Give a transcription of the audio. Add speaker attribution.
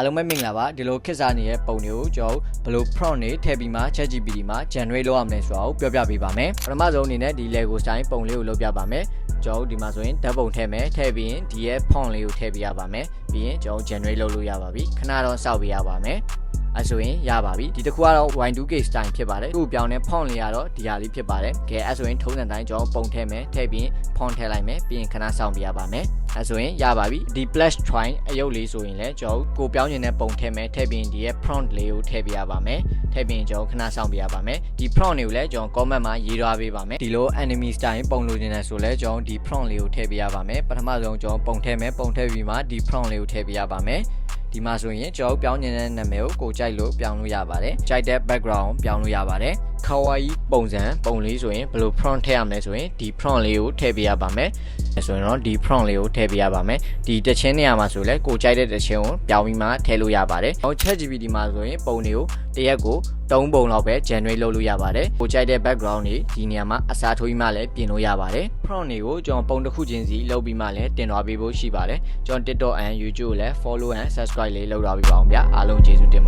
Speaker 1: အားလုံးပဲမင်္ဂလာပါဒီလိုခက်စားနေတဲ့ပုံတွေကိုကျွန်တော်ဘယ်လို prompt တွေထည့်ပြီးမှ ChatGPT မှာ generate လုပ်ရမလဲဆိုတာကိုပြောပြပေးပါမယ်ပထမဆုံးအနေနဲ့ဒီ Lego style ပုံလေးကိုလုပ်ပြပါမယ်ကျွန်တော်ဒီမှာဆိုရင်ဓာတ်ပုံထည့်မယ်ထည့်ပြီးရင်ဒီရဲ့ font လေးကိုထည့်ပေးရပါမယ်ပြီးရင်ကျွန်တော် generate လုပ်လို့ရပါပြီခဏတော့စောက်ပေးရပါမယ် အဲဆိုရင်ရပါပြီဒီတစ်ခုကတော့ Y2K style ဖြစ်ပါတယ်အခုပြောင်းတဲ့ font လေးကတော့ဒီဟာလေးဖြစ်ပါတယ်ကဲအဲဆိုရင်ထုံးစံတိုင်းကျွန်တော်ပုံထည့်မယ်ထည့်ပြီးရင် font ထည့်လိုက်မယ်ပြီးရင်ခဏစောင့်ပေးရပါမယ်အဲဆိုရင်ရပါပြီဒီ plus try အယုတ်လေးဆိုရင်လည်းကျွန်တော်ကိုပြောင်းနေတဲ့ပုံထည့်မယ်ထည့်ပြီးရင်ဒီရဲ့ prompt လေးကိုထည့်ပေးရပါမယ်ထည့်ပြီးရင်ကျွန်တော်ခဏစောင့်ပေးရပါမယ်ဒီ prompt တွေကိုလည်းကျွန်တော် comment မှာရေးထားပေးပါမယ်ဒီလို enemy style ပုံလိုချင်တယ်ဆိုလည်းကျွန်တော်ဒီ prompt လေးကိုထည့်ပေးရပါမယ်ပထမဆုံးကျွန်တော်ပုံထည့်မယ်ပုံထည့်ပြီးမှဒီ prompt လေးကိုထည့်ပေးရပါမယ် ဒီမှာဆိုရင်ကျွန်တော်ပြောင်းနေတဲ့နာမည်ကိုကိုကြိုက်လို့ပြောင်းလို့ရပါတယ်ကြိုက်တဲ့ background ပြောင်းလို့ရပါတယ် kawaii ပုံစံပုံလေးဆိုရင်ဘယ်လို prompt ထည့်ရမလဲဆိုရင်ဒီ prompt လေးကိုထည့်ပေးရပါမယ် ဆိုရင်တော့ဒီ prompt လေးကိုထည့်ပေးရပါမယ်ဒီတချင်းနေရာမှာဆိုလဲကိုကြိုက်တဲ့တချင်းကိုပြောင်းပြီးမှထည့်လို့ရပါတယ်ဟော ChatGPT မှာဆိုရင်ပုံတွေကိုတစ်ရက်ကို3ပုံလောက်ပဲ generate လုပ်လို့ရပါတယ်ကိုကြိုက်တဲ့ background တွေဒီနေရာမှာအစားထိုးပြီးမှလည်းပြင်လို့ရပါတယ် prompt တွေကိုကျွန်တော်ပုံတစ်ခုချင်းစီလုပ်ပြီးမှလည်းတင်သွားပေးဖို့ရှိပါတယ်ကျွန်တော် TikTok and YouTube ကိုလည်း follow and subscribe လေးလုပ်ထားပေးပါအောင်ဗျာအားလုံးကျေးဇူးတင်ပါတယ်